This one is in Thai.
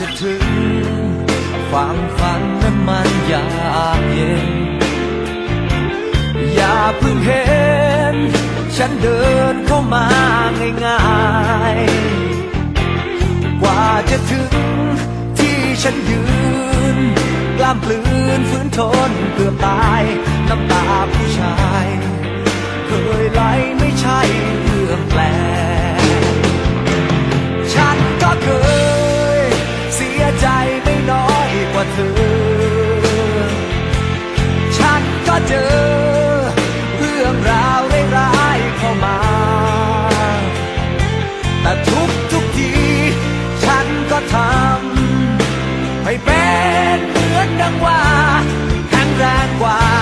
จะถึงความฝันนั้นมันยากเย็น อย่าเพิ่งเห็น ฉันเดินเข้ามาง่ายๆ กว่าจะถึงที่ฉันยืน กล้ามปลืนฝืนทนเกือตาย มือนดังว่าแข็งแรงกว่า